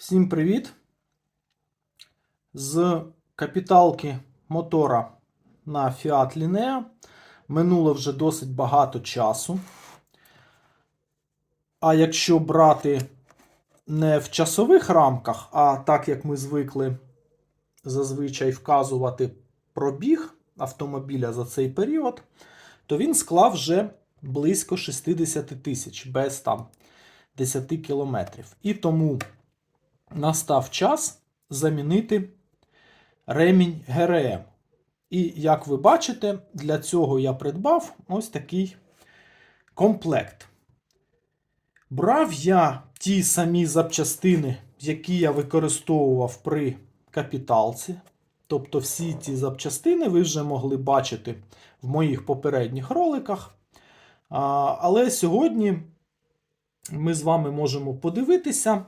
Всім привіт! З капіталки мотора на Fiat Linea минуло вже досить багато часу. А якщо брати не в часових рамках, а так як ми звикли зазвичай вказувати пробіг автомобіля за цей період, то він склав вже близько 60 тисяч без там 10 кілометрів. І тому настав час замінити ремінь ГРМ. І як ви бачите, для цього я придбав ось такий комплект. Брав я ті самі запчастини, які я використовував при капіталці. Тобто всі ці запчастини ви вже могли бачити в моїх попередніх роликах. Але сьогодні ми з вами можемо подивитися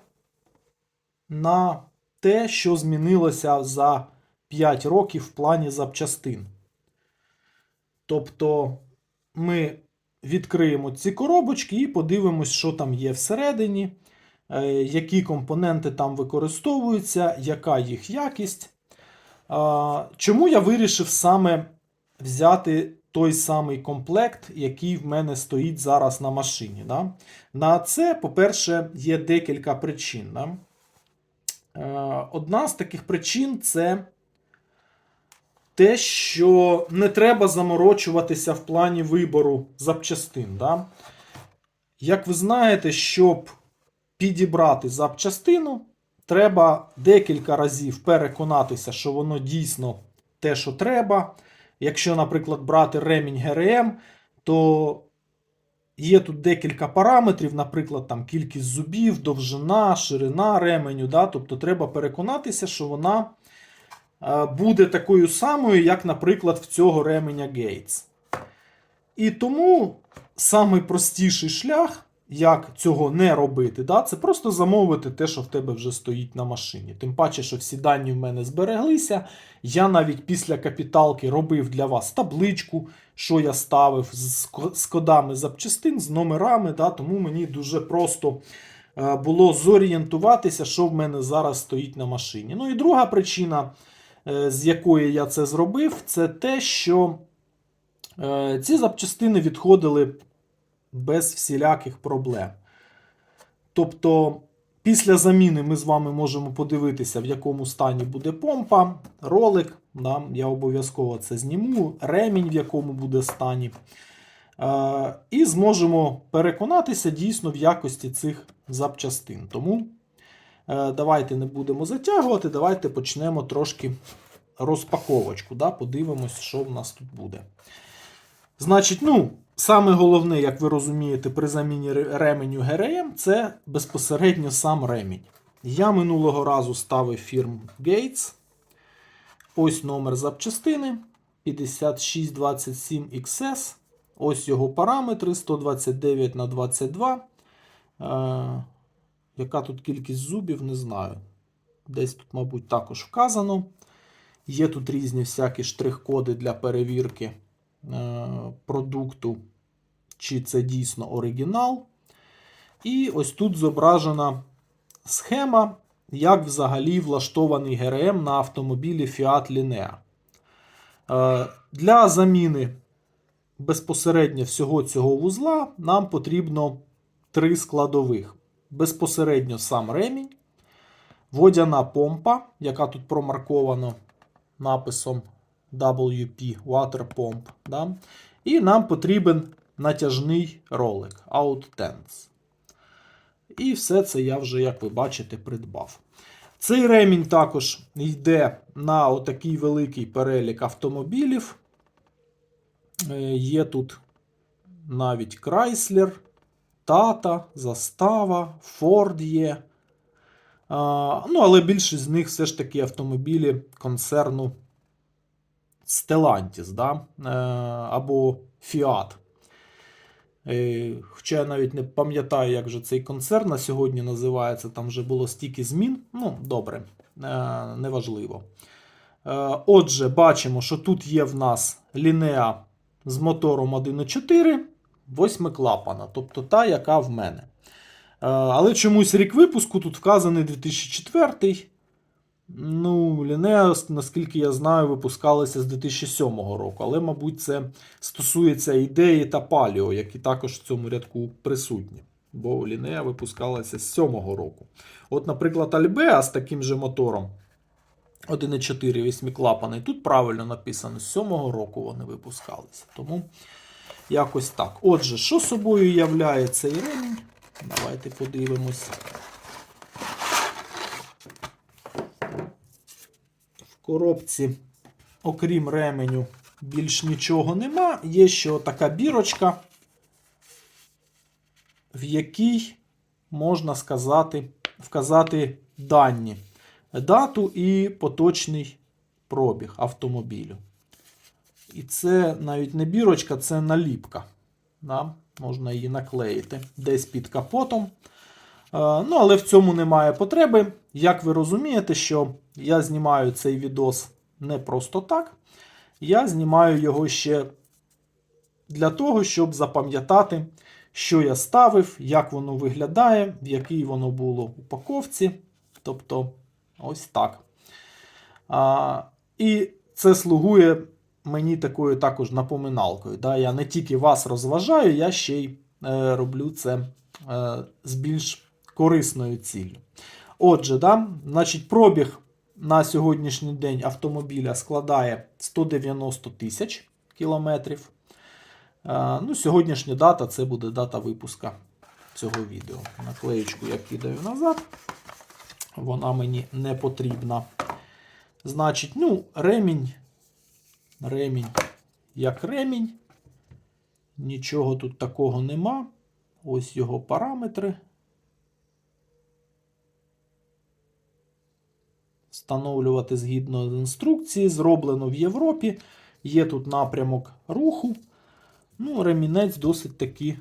на те, що змінилося за 5 років в плані запчастин. Тобто ми відкриємо ці коробочки і подивимось, що там є всередині, е, які компоненти там використовуються, яка їх якість. Чому я вирішив саме взяти той самий комплект, який в мене стоїть зараз на машині? Да? На це, по-перше, є декілька причин. Да? Е, Одна з таких причин це те, що не треба заморочуватися в плані вибору запчастин. Да? Як ви знаєте, щоб підібрати запчастину, треба декілька разів переконатися, що воно дійсно те, що треба. Якщо, наприклад, брати ремінь ГРМ, то є тут декілька параметрів, наприклад, там кількість зубів, довжина, ширина ременю. Да? Тобто треба переконатися, що вона е, буде такою самою, як, наприклад, в цього ременя Гейтс. І тому самий простіший шлях, як цього не робити, да, це просто замовити те, що в тебе вже стоїть на машині. Тим паче, що всі дані в мене збереглися. Я навіть після капіталки робив для вас табличку, що я ставив з кодами запчастин, з номерами. Да, тому мені дуже просто е, було зорієнтуватися, що в мене зараз стоїть на машині. Ну і друга причина, е, з якої я це зробив, це те, що е, ці запчастини відходили без всіляких проблем. Тобто, після заміни ми з вами можемо подивитися, в якому стані буде помпа, ролик. Да, я обов'язково це зніму, ремінь, в якому буде стані. Е, і зможемо переконатися дійсно в якості цих запчастин. Тому е, давайте не будемо затягувати, давайте почнемо трошки розпаковочку. Да, подивимось, що в нас тут буде. Значить, ну, саме головне, як ви розумієте, при заміні ременю ГРМ, це безпосередньо сам ремінь. Я минулого разу ставив фірму Gates. Ось номер запчастини 5627XS. Ось його параметри 129 на 22. Е, яка тут кількість зубів, не знаю. Десь тут, мабуть, також вказано. Є тут різні всякі штрих-коди для перевірки продукту, чи це дійсно оригінал. І ось тут зображена схема, як взагалі влаштований ГРМ на автомобілі Fiat Linea. Е, Для заміни безпосередньо всього цього вузла нам потрібно три складових. Безпосередньо сам ремінь, водяна помпа, яка тут промаркована написом WP Water Pump. Да? І нам потрібен натяжний ролик OutTens. І все це я вже, як ви бачите, придбав. Цей ремінь також йде на отакий великий перелік автомобілів. Е, Є тут навіть Chrysler, Tata, Застава, Ford є. Ну, але більшість з них все ж таки автомобілі концерну Stellantis, да? е, або Fiat. Е, Хоча я навіть не пам'ятаю, як же цей концерн на сьогодні називається. Там вже було стільки змін. Ну, добре, е, неважливо. Отже, бачимо, що тут є в нас лінеа з мотором 1.4, 8 клапана, тобто та, яка в мене. Але чомусь рік випуску тут вказаний 2004. Ну, Лінеа, наскільки я знаю, випускалися з 2007 року. Але, мабуть, це стосується ідеї та паліо, які також в цьому рядку присутні. Бо Лінея випускалася з 7 року. От, наприклад, Альбеа з таким же мотором 1,4 восьмиклапаний. Тут правильно написано, з 7 року вони випускалися. Тому якось так. Отже, що собою являє цей ремінь? Давайте подивимось. Коробці, окрім ременю, більш нічого нема. Є ще така бірочка, в якій можна сказати, вказати дані, дату і поточний пробіг автомобілю. І це навіть не бірочка, це наліпка. Да? Можна її наклеїти десь під капотом. Е, Ну, але в цьому немає потреби. Як ви розумієте, що я знімаю цей відос не просто так. Я знімаю його ще для того, щоб запам'ятати, що я ставив, як воно виглядає, в якій воно було упаковці. Тобто, ось так. А, І це слугує мені такою також напоминалкою. Да? Я не тільки вас розважаю, я ще й е, роблю це е, з більш корисною ціллю. Отже, да, значить, пробіг на сьогоднішній день автомобіля складає 190 тисяч кілометрів. Е, ну, Сьогоднішня дата це буде дата випуска цього відео. Наклеєчку я кидаю назад. Вона мені не потрібна. Значить, ну, ремінь. Ремінь як ремінь. Нічого тут такого нема. Ось його параметри. Встановлювати згідно з інструкції. Зроблено в Європі. Є тут напрямок руху. Ну, ремінець досить таки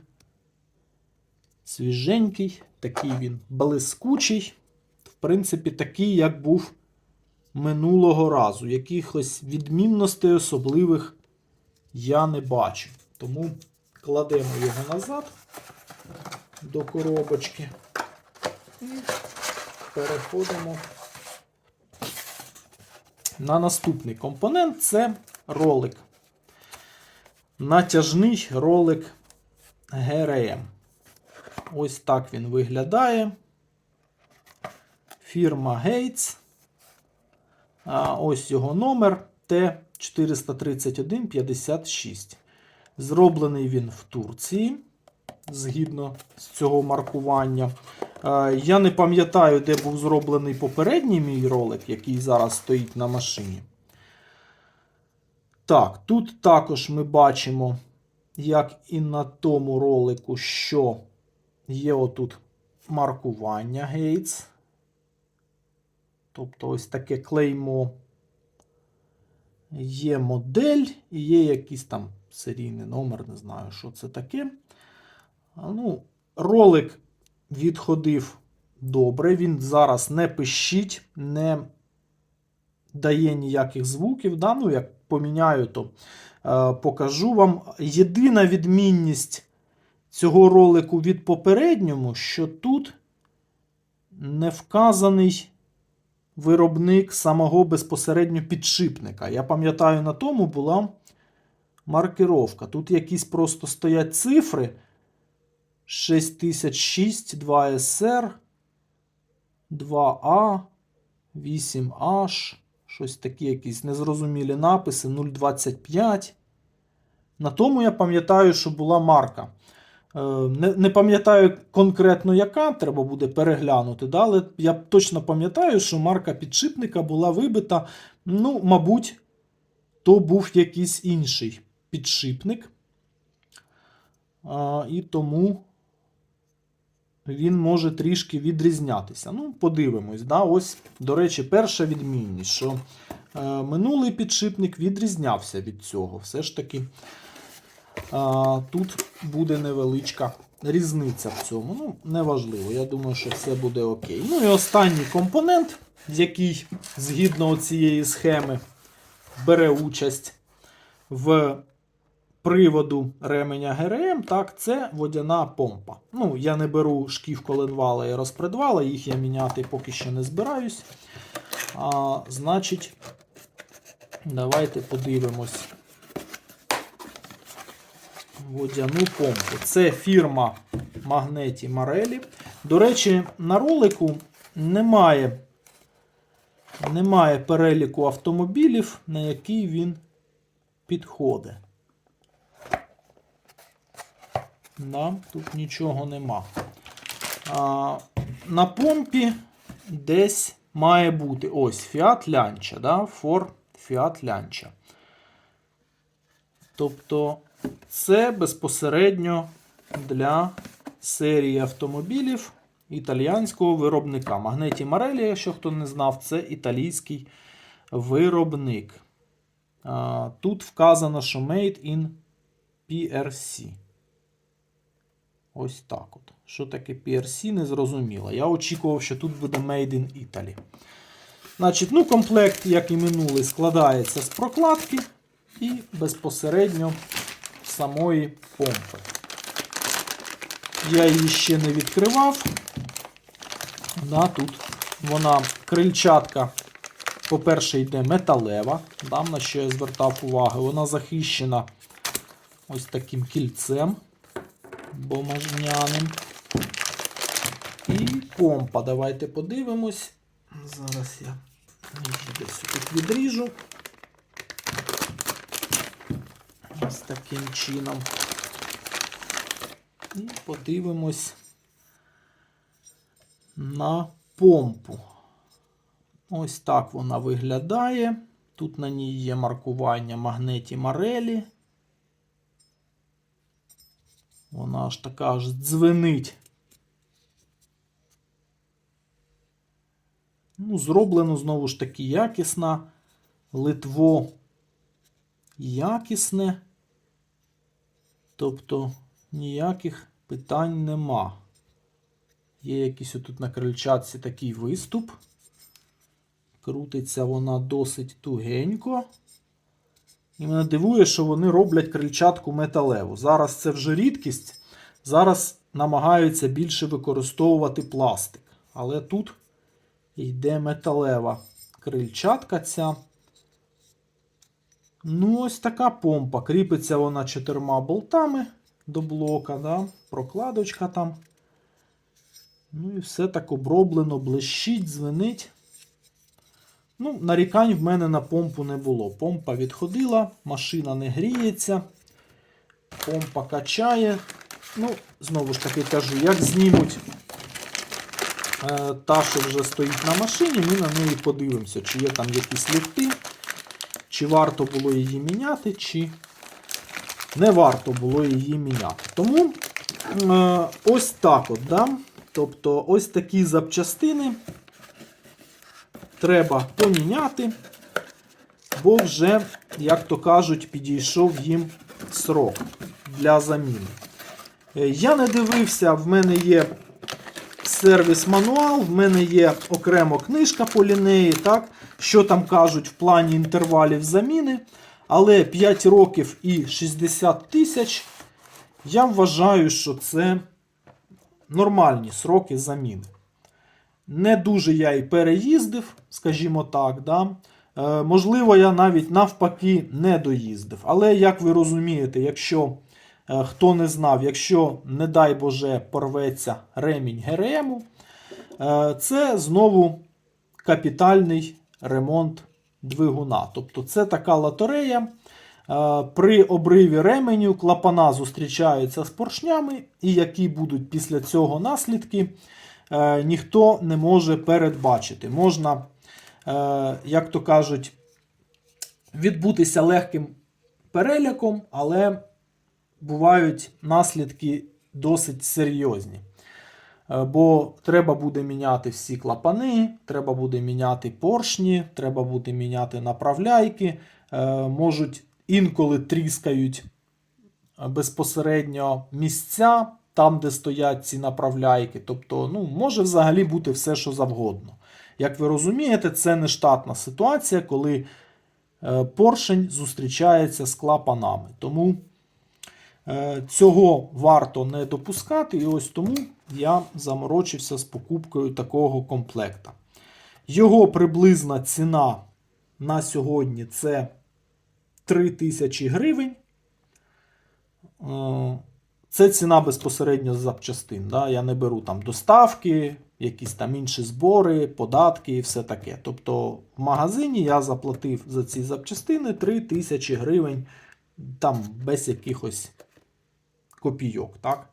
свіженький, такий він блискучий. В принципі, такий, як був минулого разу. Якихось відмінностей особливих я не бачу. Тому кладемо його назад до коробочки і переходимо на наступний компонент це ролик. Натяжний ролик ГРМ. Ось так він виглядає. Фірма Gates. Ось його номер Т43156. Зроблений він в Турції. Згідно з цього маркування. Я не пам'ятаю, де був зроблений попередній мій ролик, який зараз стоїть на машині. Так, тут також ми бачимо, як і на тому ролику, що є отут маркування Gates. Тобто ось таке клеймо. Є модель і є якийсь там серійний номер, не знаю, що це таке. Ну, Ролик відходив добре. Він зараз не пищить, не дає ніяких звуків. Да? Ну, як поміняю, то е, покажу вам. Єдина відмінність цього ролику від попередньому, що тут не вказаний виробник самого безпосередньо підшипника. Я пам'ятаю, на тому була маркировка. Тут якісь просто стоять цифри. 6006, 2SR, 2А, 8H, щось такі якісь незрозумілі написи 025. На тому я пам'ятаю, що була марка. Е, не не пам'ятаю конкретно яка, треба буде переглянути. да? Але я точно пам'ятаю, що марка підшипника була вибита. Ну, мабуть, то був якийсь інший підшипник. А, І тому він може трішки відрізнятися. Ну, подивимось. Да? Ось, до речі, перша відмінність, що е, минулий підшипник відрізнявся від цього. Все ж таки. Тут буде невеличка різниця в цьому. Ну, неважливо. Я думаю, що все буде окей. Ну і останній компонент, який згідно цієї схеми бере участь в приводу ременя ГРМ, так, це водяна помпа. Ну, я не беру шків коленвала і розпредвала, їх я міняти поки що не збираюсь. А, Значить, давайте подивимось. Водяну помпу. Це фірма Магнеті Марелі. До речі, на ролику немає, немає переліку автомобілів, на який він підходить. Да, тут нічого нема. А, на помпі десь має бути ось Fiat Lancia, да? Ford Fiat Lancia. Тобто це безпосередньо для серії автомобілів італіянського виробника. Магнеті Марелі, якщо хто не знав, це італійський виробник. Тут вказано, що Made in PRC. Ось так от. Що таке PRC, не зрозуміло. Я очікував, що тут буде Made in Italy. Значить, ну, комплект, як і минулий, складається з прокладки і безпосередньо самої помпи. Я її ще не відкривав. Да, тут вона крильчатка, по-перше, йде металева. Да, на що я звертав увагу. Вона захищена ось таким кільцем бумажняним. І помпа. Давайте подивимось. Зараз я десь тут відріжу. Ось таким чином. І подивимось на помпу. Ось так вона виглядає. Тут на ній є маркування магнеті Марелі. Вона аж така аж дзвенить. Ну, зроблено знову ж таки якісно. Литво якісне. Тобто ніяких питань нема. Є якийсь отут на крильчатці такий виступ. Крутиться вона досить тугенько. І мене дивує, що вони роблять крильчатку металеву. Зараз це вже рідкість. Зараз намагаються більше використовувати пластик. Але тут йде металева крильчатка ця. Ну, ось така помпа. Кріпиться вона чотирма болтами до блока. Да? Прокладочка там. Ну і все так оброблено, блищить, дзвенить. Ну, нарікань в мене на помпу не було. Помпа відходила, машина не гріється, помпа качає. Ну, знову ж таки кажу, як знімуть е, та, що вже стоїть на машині, ми на неї подивимося, чи є там якісь люфти, чи варто було її міняти, чи не варто було її міняти. Тому е, ось так от. Да? Тобто ось такі запчастини треба поміняти, бо вже, як то кажуть, підійшов їм срок для заміни. Е, Я не дивився, в мене є сервіс-мануал, в мене є окремо книжка по лінеї, так, що там кажуть в плані інтервалів заміни. Але 5 років і 60 тисяч я вважаю, що це нормальні сроки заміни. Не дуже я і переїздив, скажімо так. Да? Е, можливо, я навіть навпаки не доїздив. Але, як ви розумієте, якщо е, хто не знав, якщо, не дай Боже, порветься ремінь ГРМу, е, це знову капітальний ремонт двигуна. Тобто це така лотерея. Е, При обриві ременю клапана зустрічаються з поршнями, і які будуть після цього наслідки, ніхто не може передбачити. Можна, е, як то кажуть, відбутися легким переляком, але бувають наслідки досить серйозні. Е, Бо треба буде міняти всі клапани, треба буде міняти поршні, треба буде міняти направляйки, е, можуть інколи тріскають е, безпосередньо місця там, де стоять ці направляйки. Тобто, ну, може взагалі бути все, що завгодно. Як ви розумієте, це не штатна ситуація, коли е, поршень зустрічається з клапанами. Тому Е, Цього варто не допускати, і ось тому я заморочився з покупкою такого комплекта. Його приблизна ціна на сьогодні це 3000 гривень. Це ціна безпосередньо з запчастин. Да? Я не беру там доставки, якісь там інші збори, податки і все таке. Тобто в магазині я заплатив за ці запчастини 3000 гривень, там без якихось копійок. Так?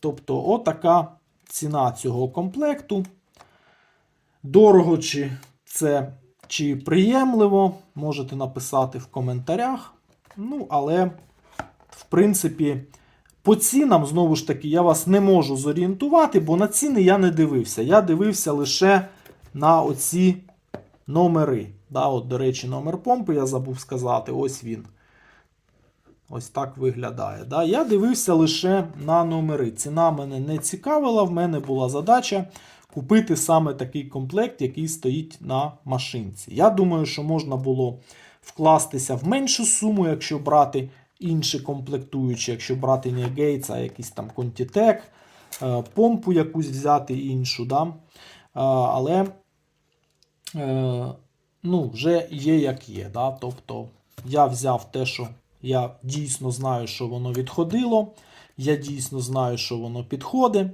Тобто, отака ціна цього комплекту. Дорого чи це чи приємливо, можете написати в коментарях. Ну, але, в принципі, по цінам, знову ж таки, я вас не можу зорієнтувати, бо на ціни я не дивився. Я дивився лише на оці номери. Да, от, до речі, номер помпи я забув сказати. Ось він. Ось так виглядає. Да? Я дивився лише на номери. Ціна мене не цікавила. В мене була задача купити саме такий комплект, який стоїть на машинці. Я думаю, що можна було вкластися в меншу суму, якщо брати інші комплектуючі, якщо брати не Гейтс, а якийсь там е, помпу якусь взяти іншу. Да? Е, Але е, ну, вже є як є. Да? Тобто я взяв те, що я дійсно знаю, що воно відходило. Я дійсно знаю, що воно підходить.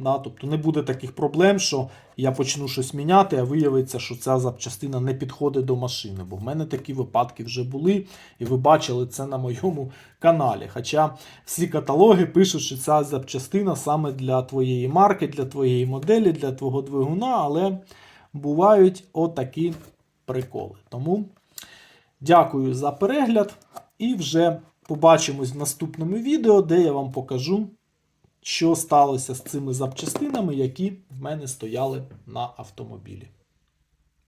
Да? Тобто не буде таких проблем, що я почну щось міняти, а виявиться, що ця запчастина не підходить до машини. Бо в мене такі випадки вже були, і ви бачили це на моєму каналі. Хоча всі каталоги пишуть, що ця запчастина саме для твоєї марки, для твоєї моделі, для твого двигуна, але бувають отакі приколи. Тому дякую за перегляд і вже побачимось в наступному відео, де я вам покажу що сталося з цими запчастинами, які в мене стояли на автомобілі.